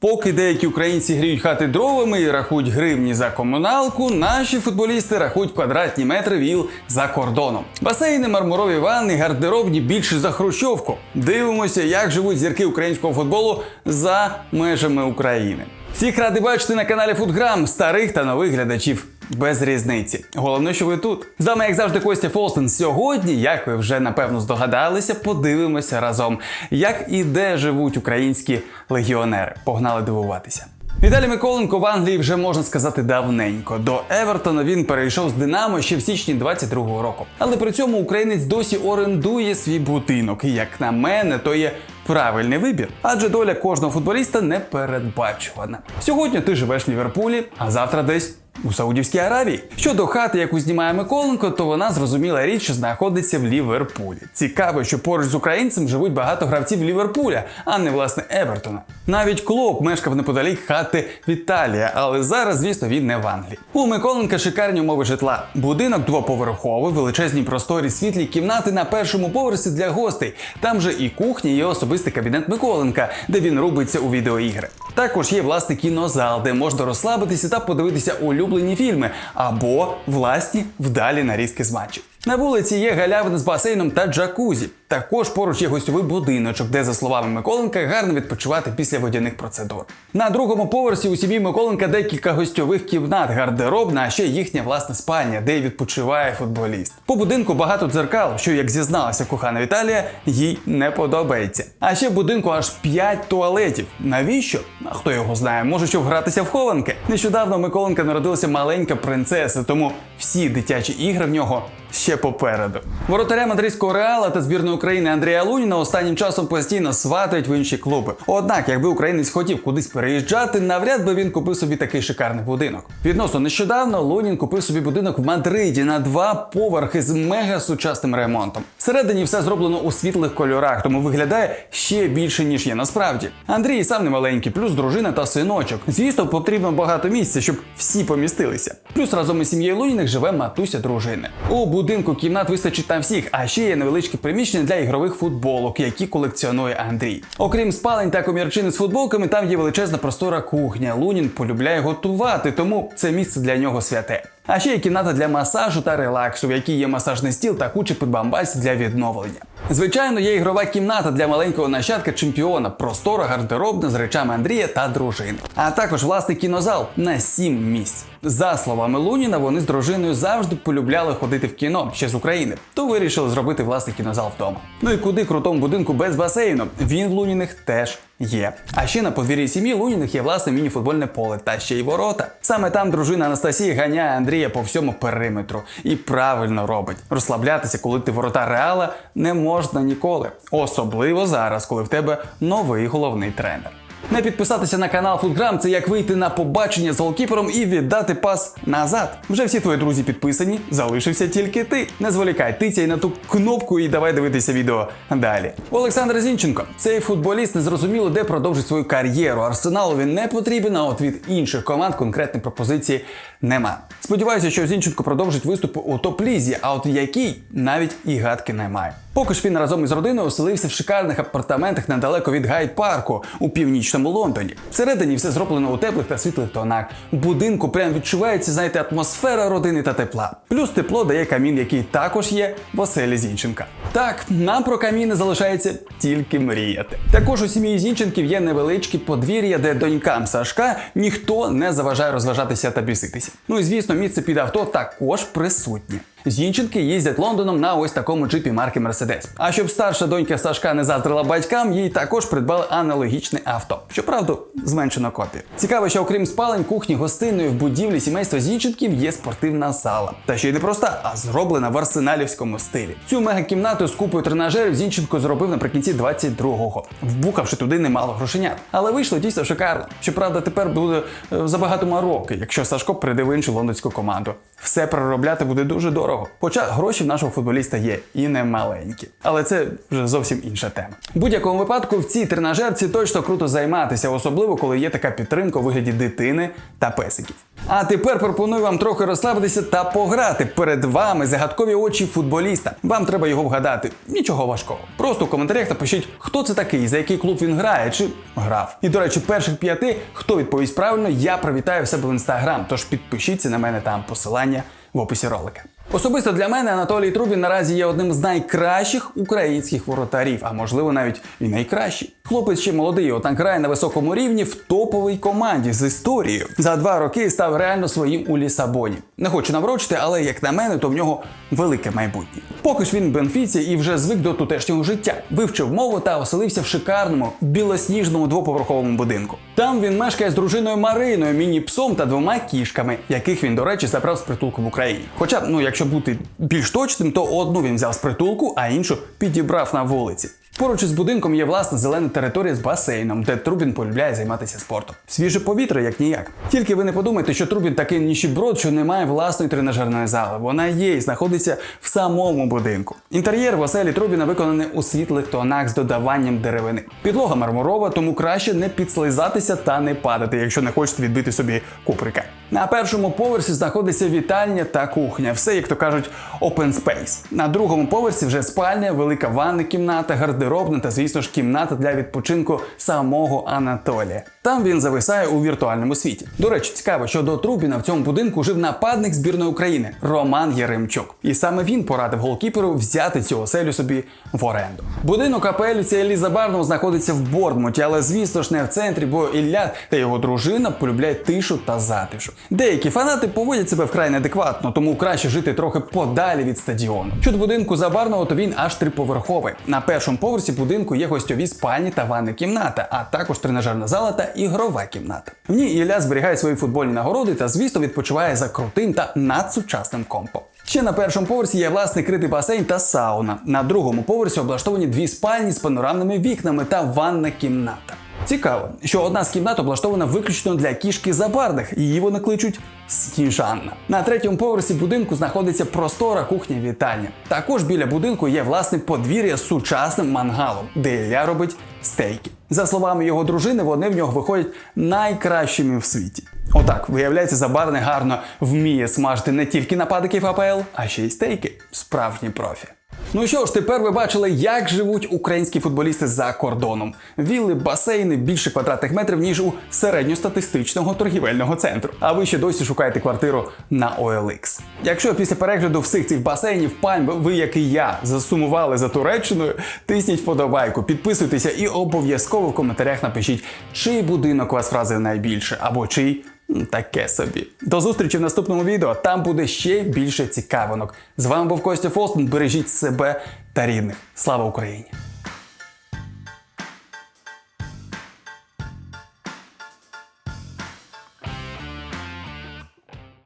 Поки деякі українці гріють хати дровами і рахують гривні за комуналку, наші футболісти рахують квадратні метри віл за кордоном. Басейни, мармурові ванни, гардеробні більше за хрущовку. Дивимося, як живуть зірки українського футболу за межами України. Всіх ради бачити на каналі Футграм старих та нових глядачів. Без різниці. Головне, що ви тут. З вами, як завжди, Костя Фолстен. Сьогодні, як ви вже напевно здогадалися, подивимося разом, як і де живуть українські легіонери. Погнали дивуватися. Віталій Миколенко в Англії вже можна сказати давненько. До Евертона він перейшов з Динамо ще в січні 22-го року. Але при цьому українець досі орендує свій будинок. І як на мене, то є правильний вибір, адже доля кожного футболіста не передбачувана. Сьогодні ти живеш в Ліверпулі, а завтра десь. У Саудівській Аравії щодо хати, яку знімає Миколенко, то вона зрозуміла річ, що знаходиться в Ліверпулі. Цікаво, що поруч з українцем живуть багато гравців Ліверпуля, а не власне Евертона. Навіть Клоп мешкав неподалік хати Віталія, але зараз, звісно, він не в Англії. У Миколенка шикарні умови житла. Будинок двоповерховий, величезні просторі, світлі кімнати на першому поверсі для гостей. Там же і кухня, і особистий кабінет Миколенка, де він рубиться у відеоігри. Також є власний кінозал, де можна розслабитися та подивитися улюблені фільми або власні вдалі нарізки з матчів. На вулиці є галявин з басейном та джакузі. Також поруч є гостьовий будиночок, де, за словами Миколенка, гарно відпочивати після водяних процедур. На другому поверсі у сім'ї Миколенка декілька гостьових кімнат, гардеробна, а ще їхня власна спальня, де відпочиває футболіст. По будинку багато дзеркал, що, як зізналася кохана Віталія, їй не подобається. А ще в будинку аж 5 туалетів. Навіщо? А хто його знає, може щоб гратися в хованки. Нещодавно Миколенка народилася маленька принцеса, тому всі дитячі ігри в нього ще попереду. Воротаря мадридського реала та збірної України Андрія Луніна останнім часом постійно сватають в інші клуби. Однак, якби українець хотів кудись переїжджати, навряд би він купив собі такий шикарний будинок. Відносно нещодавно Лунін купив собі будинок в Мадриді на два поверхи з мега сучасним ремонтом. Всередині все зроблено у світлих кольорах, тому виглядає ще більше ніж є насправді. Андрій сам не маленький, плюс дружина та синочок. Звісно, потрібно багато місця, щоб всі помістилися. Плюс разом із сім'єю Луніних живе матуся дружини. У будинку кімнат вистачить на всіх, а ще є невеличке приміщення для ігрових футболок, які колекціонує Андрій. Окрім спалень та комірчини з футболками, там є величезна простора кухня. Лунін полюбляє готувати, тому це місце для нього святе. А ще є кімната для масажу та релаксу, в якій є масажний стіл та куча підбамбасів для відновлення. Звичайно, є ігрова кімната для маленького нащадка чемпіона, простора гардеробна з речами Андрія та дружини. А також власний кінозал на 7 місць. За словами Луніна, вони з дружиною завжди полюбляли ходити в кіно ще з України, то вирішили зробити власний кінозал вдома. Ну і куди крутому будинку без басейну? Він в Луніних теж є. А ще на подвір'ї сім'ї Луніних є власне міні-футбольне поле та ще й ворота. Саме там дружина Анастасії ганяє Андрія по всьому периметру і правильно робить. Розслаблятися, коли ти ворота реала, не можна ніколи. Особливо зараз, коли в тебе новий головний тренер. Не підписатися на канал Футграм це як вийти на побачення з голкіпером і віддати пас назад. Вже всі твої друзі підписані, залишився тільки ти. Не зволікай, тицяй на ту кнопку і давай дивитися відео далі. Олександр Зінченко, цей футболіст незрозуміло де продовжить свою кар'єру. Арсеналу він не потрібен, а от від інших команд конкретної пропозиції нема. Сподіваюся, що Зінченко продовжить виступи у топ-лізі, а от якій навіть і гадки немає. Поки ж він разом із родиною оселився в шикарних апартаментах недалеко від Гайд-парку у північному Лондоні. Всередині все зроблено у теплих та світлих тонах. У будинку прям відчувається, знаєте, атмосфера родини та тепла. Плюс тепло дає камін, який також є в оселі Зінченка. Так, нам про каміни залишається тільки мріяти. Також у сім'ї Зінченків є невеличкі подвір'я, де донькам Сашка ніхто не заважає розважатися та біситися. Ну і звісно, місце під авто також присутнє. Зінченки їздять Лондоном на ось такому джипі марки Mercedes. А щоб старша донька Сашка не заздрила батькам, їй також придбали аналогічне авто. Щоправда, зменшено копію. Цікаво, що окрім спалень, кухні, гостиної в будівлі сімейства Зінченків є спортивна зала. Та ще й не проста, а зроблена в арсеналівському стилі. Цю мегакімнату з купою тренажерів Зінченко зробив наприкінці 22-го, вбухавши туди немало грошенят. Але вийшло дійсно шикарно. Щоправда, тепер буде е, забагато мороки, якщо Сашко прийде в іншу лондонську команду. Все переробляти буде дуже дорого. Дорого. Хоча гроші в нашого футболіста є і не маленькі. Але це вже зовсім інша тема. В будь-якому випадку в цій тренажерці точно круто займатися, особливо коли є така підтримка у вигляді дитини та песиків. А тепер пропоную вам трохи розслабитися та пограти. Перед вами загадкові очі футболіста. Вам треба його вгадати. Нічого важкого. Просто у коментарях напишіть, хто це такий, за який клуб він грає чи грав. І до речі, перших п'яти, хто відповість правильно, я привітаю в себе в інстаграм. Тож підпишіться на мене там посилання в описі ролика. Особисто для мене Анатолій Трубін наразі є одним з найкращих українських воротарів, а можливо навіть і найкращий. Хлопець ще молодий, однак грає на високому рівні в топовій команді з історією. За два роки став реально своїм у Лісабоні. Не хочу наврочити, але як на мене, то в нього велике майбутнє. Поки ж він в Бенфіці і вже звик до тутешнього життя, вивчив мову та оселився в шикарному білосніжному двоповерховому будинку. Там він мешкає з дружиною Мариною, міні-псом та двома кішками, яких він, до речі, забрав з притулку в Україні. Хоча, ну якщо бути більш точним, то одну він взяв з притулку, а іншу підібрав на вулиці. Поруч із будинком є власна зелена територія з басейном, де Трубін полюбляє займатися спортом. Свіже повітря, як ніяк. Тільки ви не подумайте, що Трубін такий ніщеброд, що не має власної тренажерної зали. Вона є і знаходиться в самому будинку. Інтер'єр в оселі Трубіна виконаний у світлих тонах з додаванням деревини. Підлога мармурова, тому краще не підслизатися та не падати, якщо не хочете відбити собі куприка. На першому поверсі знаходиться вітальня та кухня. Все, як то кажуть, open space. На другому поверсі вже спальня, велика ванна кімната, гардеробна та, звісно ж, кімната для відпочинку самого Анатолія. Там він зависає у віртуальному світі. До речі, цікаво, що до Трубіна в цьому будинку жив нападник збірної України Роман Яремчук. І саме він порадив голкіперу взяти цю оселю собі в оренду. Будинок капелюці Еліза Барнов знаходиться в Бортмуті, але звісно ж не в центрі, бо Ілля та його дружина полюбляють тишу та затишу. Деякі фанати поводять себе вкрай неадекватно, тому краще жити трохи подалі від стадіону. Щодо будинку Забарного, то він аж триповерховий. На першому поверсі будинку є гостьові спальні та ванна кімната, а також тренажерна зала та ігрова кімната. В ній Ілля зберігає свої футбольні нагороди та, звісно, відпочиває за крутим та надсучасним компом. Ще на першому поверсі є власний критий басейн та сауна. На другому поверсі облаштовані дві спальні з панорамними вікнами та ванна кімната. Цікаво, що одна з кімнат облаштована виключно для кішки забарних, її вони кличуть Сніжанна. На третьому поверсі будинку знаходиться простора кухня вітальня. Також біля будинку є власне подвір'я з сучасним мангалом, де Ілля робить стейки. За словами його дружини, вони в нього виходять найкращими в світі. Отак, виявляється, забарний гарно вміє смажити не тільки нападників АПЛ, а ще й стейки. Справжній профі. Ну що ж, тепер ви бачили, як живуть українські футболісти за кордоном. Вілли, басейни більше квадратних метрів, ніж у середньостатистичного торгівельного центру. А ви ще досі шукаєте квартиру на OLX. Якщо після перегляду всіх цих басейнів пальм ви, як і я, засумували за Туреччиною, тисніть вподобайку, підписуйтеся і обов'язково в коментарях напишіть, чий будинок вас вразив найбільше, або чий Таке собі. До зустрічі в наступному відео. Там буде ще більше цікавинок. З вами був Костя Фолстон. Бережіть себе та рідних. Слава Україні!